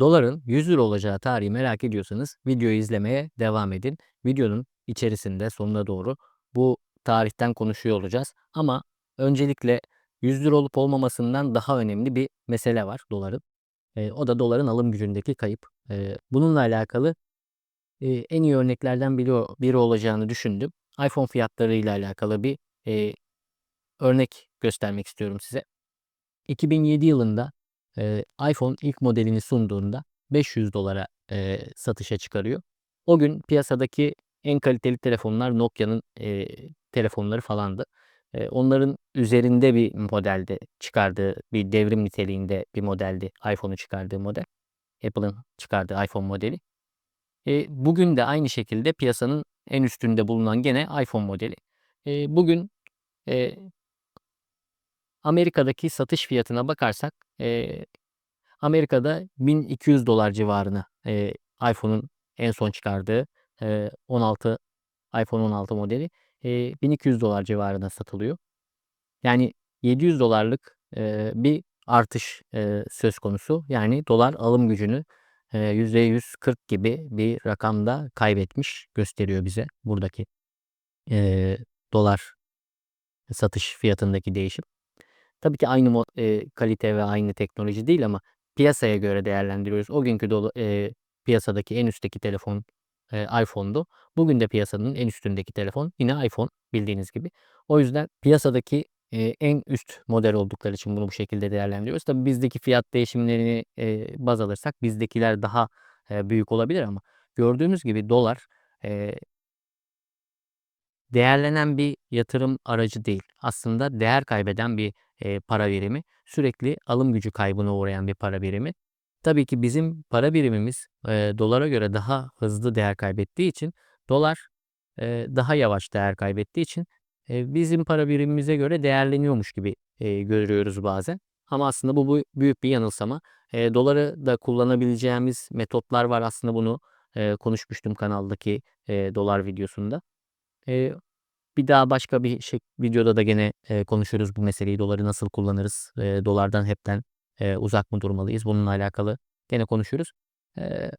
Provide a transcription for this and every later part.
Doların 100 lira olacağı tarihi merak ediyorsanız videoyu izlemeye devam edin. Videonun içerisinde sonuna doğru bu tarihten konuşuyor olacağız. Ama öncelikle 100 lira olup olmamasından daha önemli bir mesele var doların. Eee, o da doların alım gücündeki kayıp. Eee, bununla alakalı eee, en iyi örneklerden biri, biri olacağını düşündüm. iPhone fiyatlarıyla alakalı bir eee, örnek göstermek istiyorum size. 2007 yılında eee, iPhone ilk modelini sunduğunda 500 dolara eee, satışa çıkarıyor. O gün piyasadaki en kaliteli telefonlar Nokia'nın eee, telefonları falandı. Eee, onların üzerinde bir modelde çıkardığı bir devrim niteliğinde bir modeldi iPhone'u çıkardığı model. Apple'ın çıkardığı iPhone modeli. Eee, bugün de aynı şekilde piyasanın en üstünde bulunan gene iPhone modeli. Eee, bugün eee, Amerika'daki satış fiyatına bakarsak eee, Amerika'da 1200 dolar civarına eee, iPhone'un en son çıkardığı eee, 16 iPhone 16 modeli eee, 1200 dolar civarına satılıyor. Yani 700 dolarlık eee, bir artış eee, söz konusu. Yani dolar alım gücünü eee, %140 gibi bir rakamda kaybetmiş gösteriyor bize buradaki eee, dolar satış fiyatındaki değişim. Tabii ki aynı eee, kalite ve aynı teknoloji değil ama piyasaya göre değerlendiriyoruz. O günkü dola eee, piyasadaki en üstteki telefon, eee, iPhone'du. Bugün de piyasanın en üstündeki telefon yine iPhone bildiğiniz gibi. O yüzden piyasadaki eee, en üst model oldukları için bunu bu şekilde değerlendiriyoruz. Tabii bizdeki fiyat değişimlerini eee, baz alırsak bizdekiler daha eee, büyük olabilir ama gördüğümüz gibi dolar eee değerlenen bir yatırım aracı değil. Aslında değer kaybeden bir para birimi. Sürekli alım gücü kaybına uğrayan bir para birimi. Tabii ki bizim para birimimiz eee, dolara göre daha hızlı değer kaybettiği için dolar eee, daha yavaş değer kaybettiği için eee, bizim para birimimize göre değerleniyormuş gibi eee, görüyoruz bazen. Ama aslında bu, bu büyük bir yanılsama. Eee, doları da kullanabileceğimiz metotlar var. Aslında bunu eee, konuşmuştum kanaldaki eee, dolar videosunda. Eee, bir daha başka bir şey videoda da gene eee, konuşuruz bu meseleyi. Doları nasıl kullanırız? Eee, dolardan hepten eee, uzak mı durmalıyız? Bununla alakalı gene konuşuruz. Eee,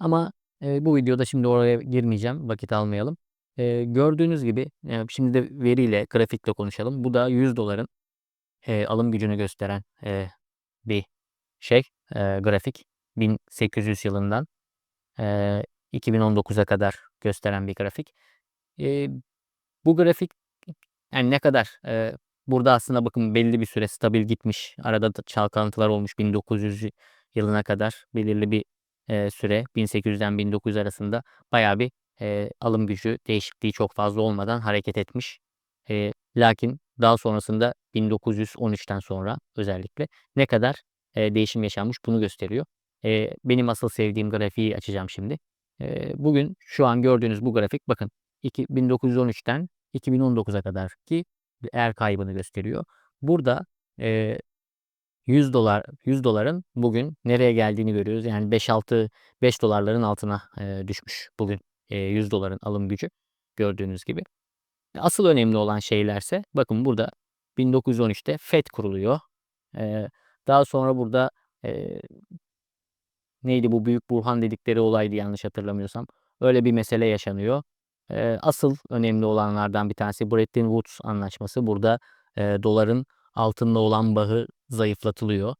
ama eee, bu videoda şimdi oraya girmeyeceğim. Vakit almayalım. Eee, gördüğünüz gibi eee, şimdi de veriyle, grafikle konuşalım. Bu da 100 doların eee, alım gücünü gösteren eee, bir şey, eee, grafik. 1800 yılından eee, 2019'a kadar gösteren bir grafik. Eee, bu grafik yani ne kadar eee, burada aslında bakın belli bir süre stabil gitmiş. Arada da çalkantılar olmuş 1900 yılına kadar belirli bir eee, süre 1800'den 1900 arasında bayağı bir eee, alım gücü değişikliği çok fazla olmadan hareket etmiş. Eee, lakin daha sonrasında 1913'ten sonra özellikle ne kadar eee, değişim yaşanmış bunu gösteriyor. Eee, benim asıl sevdiğim grafiği açacağım şimdi. Bugün şu an gördüğünüz bu grafik bakın iki 1913'ten 2019'a kadarki değer kaybını gösteriyor. Burada eee 100 dolar 100 doların bugün nereye geldiğini görüyoruz. Yani 5-6 5 dolarların altına düşmüş bugün eee, 100 doların alım gücü gördüğünüz gibi. Asıl önemli olan şeylerse bakın burada 1913'te FED kuruluyor. Daha sonra burada neydi bu Büyük Burhan dedikleri olaydı yanlış hatırlamıyorsam. Öyle bir mesele yaşanıyor. Eee, asıl önemli olanlardan bir tanesi Bretton Woods anlaşması. Burada eee, doların altınla olan bağı zayıflatılıyor.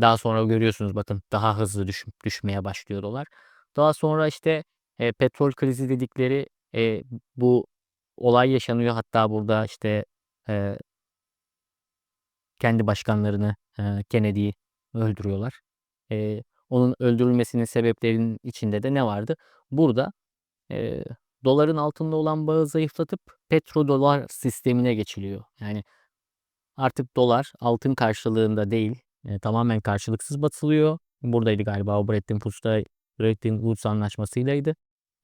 Daha sonra görüyorsunuz bakın daha hızlı düş, düşmeye başlıyor dolar. Daha sonra işte eee, petrol krizi dedikleri eee, bu olay yaşanıyor. Hatta burada işte eee, kendi başkanlarını eee, Kennedy'yi öldürüyorlar. Eee, onun öldürülmesinin sebeplerinin içinde de ne vardı? Burada eee, doların altında olan bağı zayıflatıp petrodolar sistemine geçiliyor. Yani artık dolar altın karşılığında değil eee, tamamen karşılıksız batılıyor. Buradaydı galiba o Bretton Woods'ta Bretton Woods anlaşmasıylaydı.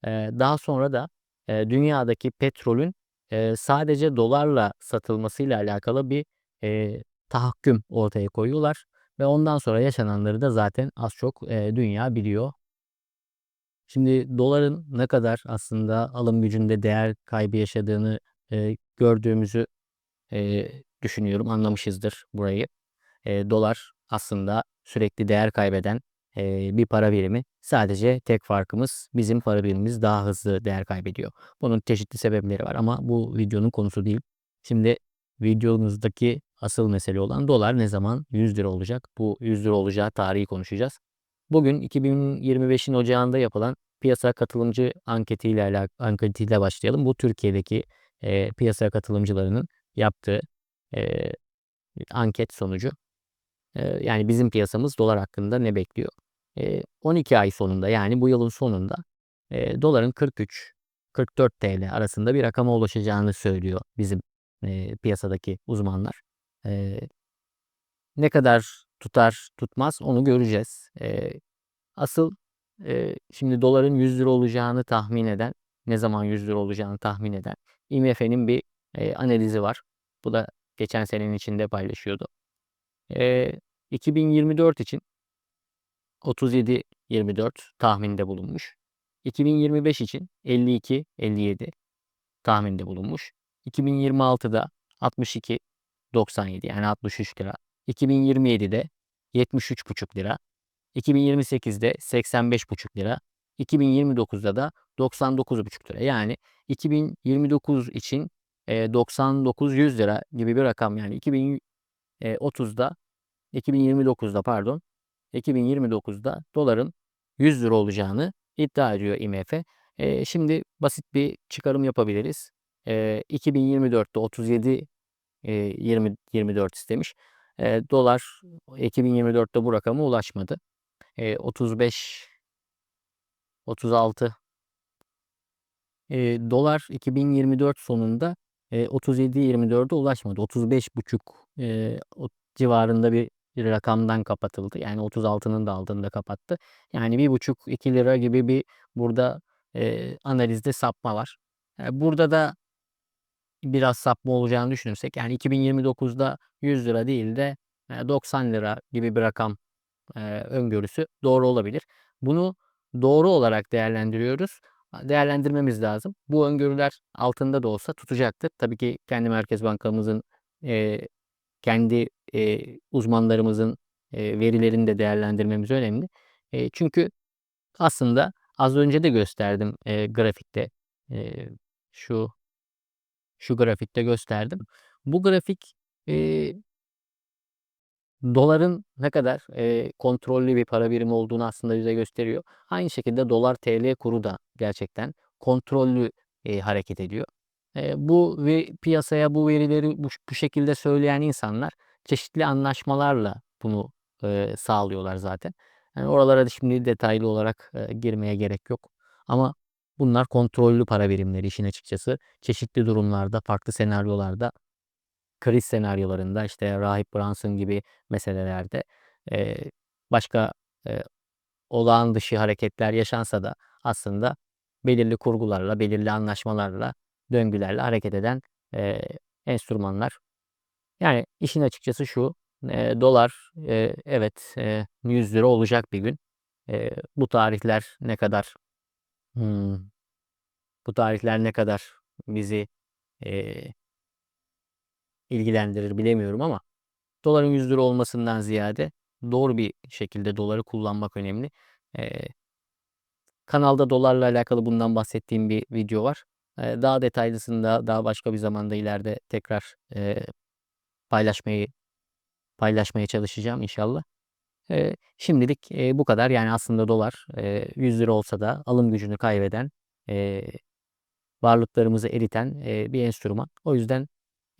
Eee, daha sonra da eee, dünyadaki petrolün eee, sadece dolarla satılmasıyla alakalı bir eee, tahakküm ortaya koyuyorlar ve ondan sonra yaşananları da zaten az çok eee, dünya biliyor. Şimdi doların ne kadar aslında alım gücünde değer kaybı yaşadığını eee, gördüğümüzü eee, düşünüyorum. Anlamışızdır burayı. Eee, dolar aslında sürekli değer kaybeden eee, bir para birimi. Sadece tek farkımız bizim para birimimiz daha hızlı değer kaybediyor. Bunun çeşitli sebepleri var ama bu videonun konusu değil. Şimdi videomuzdaki asıl mesele olan dolar ne zaman 100 lira olacak? Bu 100 lira olacağı tarihi konuşacağız. Bugün 2025'in ocağında yapılan piyasa katılımcı anketiyle alak anketiyle başlayalım. Bu Türkiye'deki eee, piyasa katılımcılarının yaptığı eee, anket sonucu. Eee, yani bizim piyasamız dolar hakkında ne bekliyor? Eee, 12 ay sonunda yani bu yılın sonunda eee, doların 43-44 TL arasında bir rakama ulaşacağını söylüyor bizim eee, piyasadaki uzmanlar. Eee, ne kadar tutar tutmaz onu göreceğiz. Eee, asıl eee, şimdi doların 100 lira olacağını tahmin eden, ne zaman 100 lira olacağını tahmin eden IMF'nin bir eee, analizi var. Bu da geçen senenin içinde paylaşıyordu. Eee, 2024 için 37-24 tahminde bulunmuş. 2025 için 52-57 tahminde bulunmuş. 2026'da 62-97 yani 63 lira. 2027'de 73,5 lira. 2028'de 85,5 lira. 2029'da da 99,5 lira. Yani 2029 için eee, 99-100 lira gibi bir rakam yani 2030'da 2029'da pardon 2029'da doların 100 lira olacağını iddia ediyor IMF. Eee, şimdi basit bir çıkarım yapabiliriz. Eee, 2024'te 37 eee, 20 24 istemiş. Eee, dolar 2024'te bu rakama ulaşmadı. Eee, 35 36 Eee, dolar 2024 sonunda eee, 37-24'e ulaşmadı. 35,5 eee, o civarında bir rakamdan kapatıldı. Yani 36'nın da altında kapattı. Yani 1,5-2 lira gibi bir burada eee, analizde sapma var. Eee, burada da biraz sapma olacağını düşünürsek yani 2029'da 100 lira değil de eee, 90 lira gibi bir rakam eee, öngörüsü doğru olabilir. Bunu doğru olarak değerlendiriyoruz. Değerlendirmemiz lazım. Bu öngörüler altında da olsa tutacaktır. Tabii ki kendi Merkez Bankamızın eee, kendi eee, uzmanlarımızın eee, verilerini de değerlendirmemiz önemli. Çünkü aslında az önce de gösterdim grafikte. Şu şu grafikte gösterdim. Bu grafik eee doların ne kadar eee, kontrollü bir para birimi olduğunu aslında bize gösteriyor. Aynı şekilde dolar TL kuru da gerçekten kontrollü eee, hareket ediyor. Eee, bu ve piyasaya bu verileri bu, bu şekilde söyleyen insanlar çeşitli anlaşmalarla bunu eee, sağlıyorlar zaten. Yani oralara da şimdi detaylı olarak eee, girmeye gerek yok. Ama bunlar kontrollü para birimleri işin açıkçası. Çeşitli durumlarda, farklı senaryolarda kriz senaryolarında işte Rahip Brunson gibi meselelerde başka eee, olağan dışı hareketler yaşansa da aslında belirli kurgularla, belirli anlaşmalarla, döngülerle hareket eden enstrümanlar. Yani işin açıkçası şu, dolar evet eee, 100 lira olacak bir gün. Bu tarihler ne kadar hmm, bu tarihler ne kadar bizi eee ilgilendirir bilemiyorum ama doların 100 lira olmasından ziyade doğru bir şekilde doları kullanmak önemli. Eee, kanalda dolarla alakalı bundan bahsettiğim bir video var. Eee, daha detaylısını da daha başka bir zamanda ileride tekrar eee, paylaşmayı paylaşmaya çalışacağım inşallah. Eee, şimdilik eee, bu kadar. Yani aslında dolar eee, 100 lira olsa da alım gücünü kaybeden, eee, varlıklarımızı eriten eee, bir enstrüman. O yüzden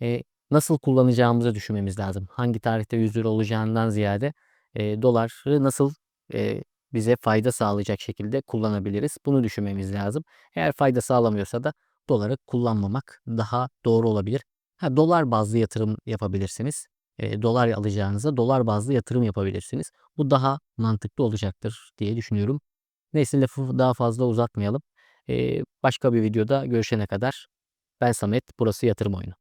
eee, nasıl kullanacağımızı düşünmemiz lazım. Hangi tarihte 100 lira olacağından ziyade eee, doları nasıl eee, bize fayda sağlayacak şekilde kullanabiliriz. Bunu düşünmemiz lazım. Eğer fayda sağlamıyorsa da doları kullanmamak daha doğru olabilir. Ha, dolar bazlı yatırım yapabilirsiniz. Eee, dolar alacağınıza dolar bazlı yatırım yapabilirsiniz. Bu daha mantıklı olacaktır diye düşünüyorum. Neyse lafı daha fazla uzatmayalım. Başka bir videoda görüşene kadar ben Samet, burası Yatırım Oyunu.